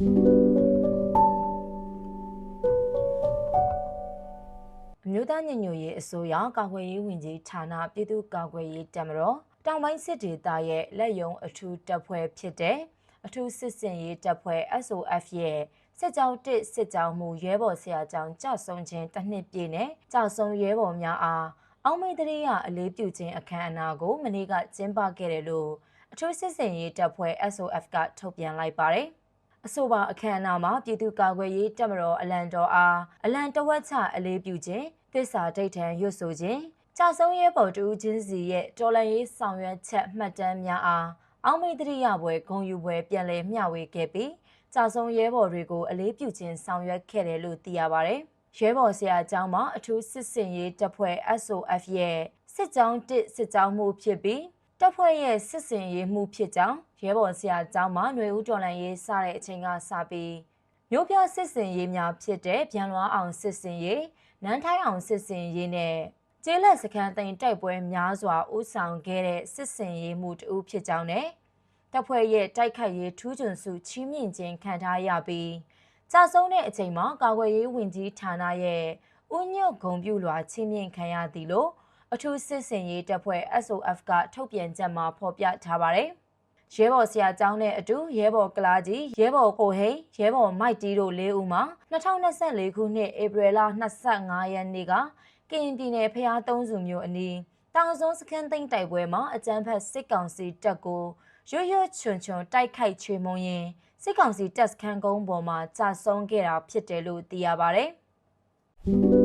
မျိုးသားညီညွတ်ရေးအစိုးရကာကွယ်ရေးဝန်ကြီးဌာနပြည်သူ့ကာကွယ်ရေးတပ်မတော်တောင်ပိုင်းစစ်ဒေသရဲ့လက်ယုံအထူးတပ်ဖွဲ့ဖြစ်တဲ့အထူးစစ်စင်ရေးတပ်ဖွဲ့ SOF ရဲ့စစ်ကြောင်းတစ်စစ်ကြောင်းမူရဲဘော်ဆရာကြောင်းကြဆုံခြင်းတစ်နှစ်ပြည့်နဲ့ကြဆုံရဲဘော်များအားအောင်မေတ္တရိယအလေးပြုခြင်းအခမ်းအနားကိုမနေ့ကကျင်းပခဲ့တယ်လို့အထူးစစ်စင်ရေးတပ်ဖွဲ့ SOF ကထုတ်ပြန်လိုက်ပါတယ်။ အဆိုပါအခမ်းအနားမှာပြည်သူ့ကာကွယ်ရေးတပ်မတော်အလံတော်အားအလံတဝက်ချအလေးပြုခြင်းသစ္စာဒိဋ္ဌံရွတ်ဆိုခြင်းကြာဆုံးရဲဘော်တူးချင်းစီရဲ့တော်လှန်ရေးဆောင်ရွက်ချက်မှတ်တမ်းများအားအောင်မေတ္တရိယပွဲဂုဏ်ယူပွဲပြန်လည်မျှဝေခဲ့ပြီးကြာဆုံးရဲဘော်တွေကိုအလေးပြုခြင်းဆောင်ရွက်ခဲ့တယ်လို့သိရပါတယ်။ရဲဘော်ဆရာအကြောင်းမှာအထူးစစ်စင်ရေးတပ်ဖွဲ့ SOF ရဲ့စစ်ကြောင်းတစ်စစ်ကြောင်းမှုဖြစ်ပြီး တပ်ဖွဲ့ရဲ့စစ်စင်ရေးမှုဖြစ်ကြောင်းရဲဘော်ဆရာကျောင်းမှာຫນွေဦးတော်လန်ရေးစတဲ့အချိန်ကစပြီးမြို့ပြစစ်စင်ရေးများဖြစ်တဲ့ဗျံလွားအောင်စစ်စင်ရေးနန်းထိုင်းအောင်စစ်စင်ရေးနဲ့ကျေးလက်စခန်းသိမ်းတိုက်ပွဲများစွာဥဆောင်ခဲ့တဲ့စစ်စင်ရေးမှုတဦးဖြစ်ကြောင်းနဲ့တပ်ဖွဲ့ရဲ့တိုက်ခိုက်ရေးထူးချွန်စုချီးမြှင့်ခြင်းခံထားရပြီးကြာဆုံးတဲ့အချိန်မှာကာကွယ်ရေးဝန်ကြီးဌာနရဲ့ဥညွတ်ဂုံပြူလွာချီးမြှင့်ခံရသည်လို့ အထူးစစ်စင်ရေးတပ်ဖွဲ့ SOF ကထုတ်ပြန်ချက်မှာဖော်ပြထားပါတယ်။ရဲဘော်ဆရာကျောင်းနဲ့အတူရဲဘော်ကလာကြီးရဲဘော်ကိုဟိန်ရဲဘော်မိုက်တီတို့၄ဦးမှာ2024ခုနှစ်ဧပြီလ25ရက်နေ့ကကရင်ပြည်နယ်ဖျားသုံးစုမျိုးအနီးတောင်စုံစခန်းသိမ်းတိုက်ပွဲမှာအကြမ်းဖက်စစ်ကောင်စီတပ်ကိုရွရွချွန်ချွန်တိုက်ခိုက်ချေမှုန်းရင်စစ်ကောင်စီတပ်စခန်းကုန်းပေါ်မှာကြာဆုံးခဲ့တာဖြစ်တယ်လို့သိရပါတယ်။